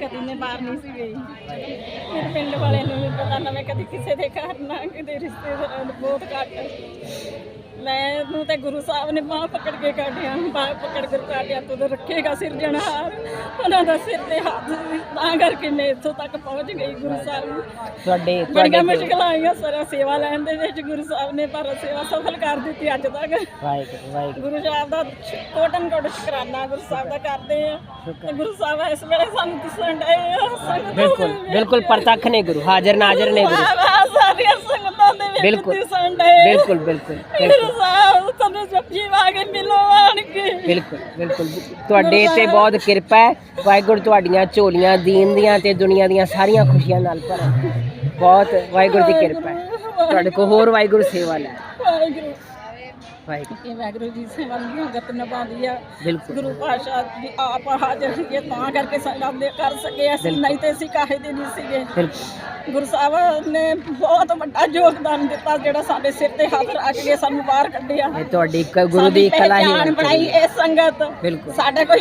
ਕਦੀ ਮੈਂ ਬਾਹਰ ਨਹੀਂ ਸੀ ਗਈ। ਮੇਰੇ ਪਿੰਡ ਵਾਲਿਆਂ ਨੂੰ ਵੀ ਪਤਾ ਨਾ ਮੈਂ ਕਦੀ ਕਿਸੇ ਦੇ ਘਰ ਨਾ ਕਿਤੇ ਰਿਸ਼ਤੇਦਾਰਾਂ ਨੂੰ ਬਹੁਤ ਘੱਟ। ਮੈਂ ਨੂੰ ਤੇ ਗੁਰੂ ਸਾਹਿਬ ਨੇ ਬਾਹ ਪਕੜ ਕੇ ਕਾਟਿਆ ਬਾਹ ਪਕੜ ਕੇ ਕਾਟਿਆ ਤੂੰ ਤਾਂ ਰੱਖੇਗਾ ਸਿਰਜਣਹਾਰ ਉਹਨਾਂ ਦਾ ਸਿਰ ਤੇ ਹੱਥ ਤਾਂ ਕਰਕੇ ਮੈਂ ਇੱਥੋਂ ਤੱਕ ਪਹੁੰਚ ਗਈ ਗੁਰੂ ਸਾਹਿਬ ਤੁਹਾਡੇ ਬੜੀਆਂ ਤੁਹਾਡੇ ਮੁਸ਼ਕਲਾਂ ਆਈਆਂ ਸਾਰਾ ਸੇਵਾ ਲੈਣ ਦੇ ਵਿੱਚ ਗੁਰੂ ਸਾਹਿਬ ਨੇ ਪਰ ਸੇਵਾ ਸਫਲ ਕਰ ਦਿੱਤੀ ਅੱਜ ਤੱਕ। ਵਾਹਿਗੁਰੂ ਵਾਹਿਗੁਰੂ। ਗੁਰੂ ਸਾਹਿਬ ਦਾ ਕੋਟਨ ਕੋਟ ਸ਼ੁਕਰਾਨਾ ਗੁਰੂ ਸਾਹਿਬ ਦਾ ਕਰਦੇ ਆ। ਤੇ ਗੁਰੂ ਸਾਹਿਬ ਇਸ ਵੇਲੇ ਸਾਨੂੰ ਦਿਸਣ ਡਏ ਆ ਬਿਲਕੁਲ ਬਿਲਕੁਲ ਪ੍ਰਤੱਖ ਨੇ ਗੁਰੂ ਹਾਜ਼ਰ ਨਾਜ਼ਰ ਨੇ ਗੁਰੂ। ਸਾਰੀਆਂ ਬਿਲਕੁਲ। ਬਿਲਕੁਲ ਬਿਲਕੁਲ ਤੁਹਾਨੂੰ ਮਿਲੋ ਕੇ। ਬਿਲਕੁਲ ਬਿਲਕੁਲ। ਤੁਹਾਡੇ ਤੇ ਬਹੁਤ ਕਿਰਪਾ ਹੈ। ਵਾਹਿਗੁਰੂ ਤੁਹਾਡੀਆਂ ਝੋਲੀਆਂ ਦੀਨ ਦੀਆਂ ਤੇ ਦੁਨੀਆ ਦੀਆਂ ਸਾਰੀਆਂ ਖੁਸ਼ੀਆਂ ਨਾਲ ਭਰਨ ਬਹੁਤ ਵਾਹਿਗੁਰੂ ਦੀ ਕਿਰਪਾ ਹੈ। ਤੁਹਾਡੇ ਕੋਲ ਹੋਰ ਵਾਹਿਗੁਰੂ ਸੇਵਾ ਲੈ। ਵਾਹਿਗੁਰੂ। ਵਾਹਿਗੁਰੂ ਇਹ ਵਾਹਿਗੁਰੂ ਜੀ ਸੇਵਾ ਦੀ ਗਤ ਨਿਭਾਉਂਦੀ ਆ ਬਿਲਕੁਲ। ਗੁਰੂ ਪਾਸ਼ਾ ਦੀ ਆਪ ਹਾਜ਼ਰ ਸੀਗੇ ਤਾਂ ਕਰਕੇ ਸੰਗਤ ਦੇ ਕਰ ਸਕੇ। ਅਸੀਂ ਨਹੀਂ ਤੇ ਅਸੀਂ ਕਾਹੇ ਦੇ ਨਹੀਂ ਸੀਗੇ। ਬਿਲਕੁਲ। ਗੁਰੂ ਸਾਹਿਬ ਨੇ ਬਹੁਤ ਵੱਡਾ ਯੋਗਦਾਨ ਦਿੱਤਾ ਜਿਹੜਾ ਸਾਡੇ ਸਿਰ ਤੇ ਹੱਥ ਰੱਖ ਕੇ ਸਾਨੂੰ ਬਾਹਰ ਕੱਢਿਆ। ਇਹ ਤੁਹਾਡੀ ਕ- ਗੁਰੂ ਦੀ ਸਾਡੀ ਕਲਾ ਹੀ ਪਹਿਚਾਣ ਬਣਾਈ ਇਹ ਸੰਗਤ। ਬਿਲਕੁਲ। ਸਾਡੇ ਕੋਈ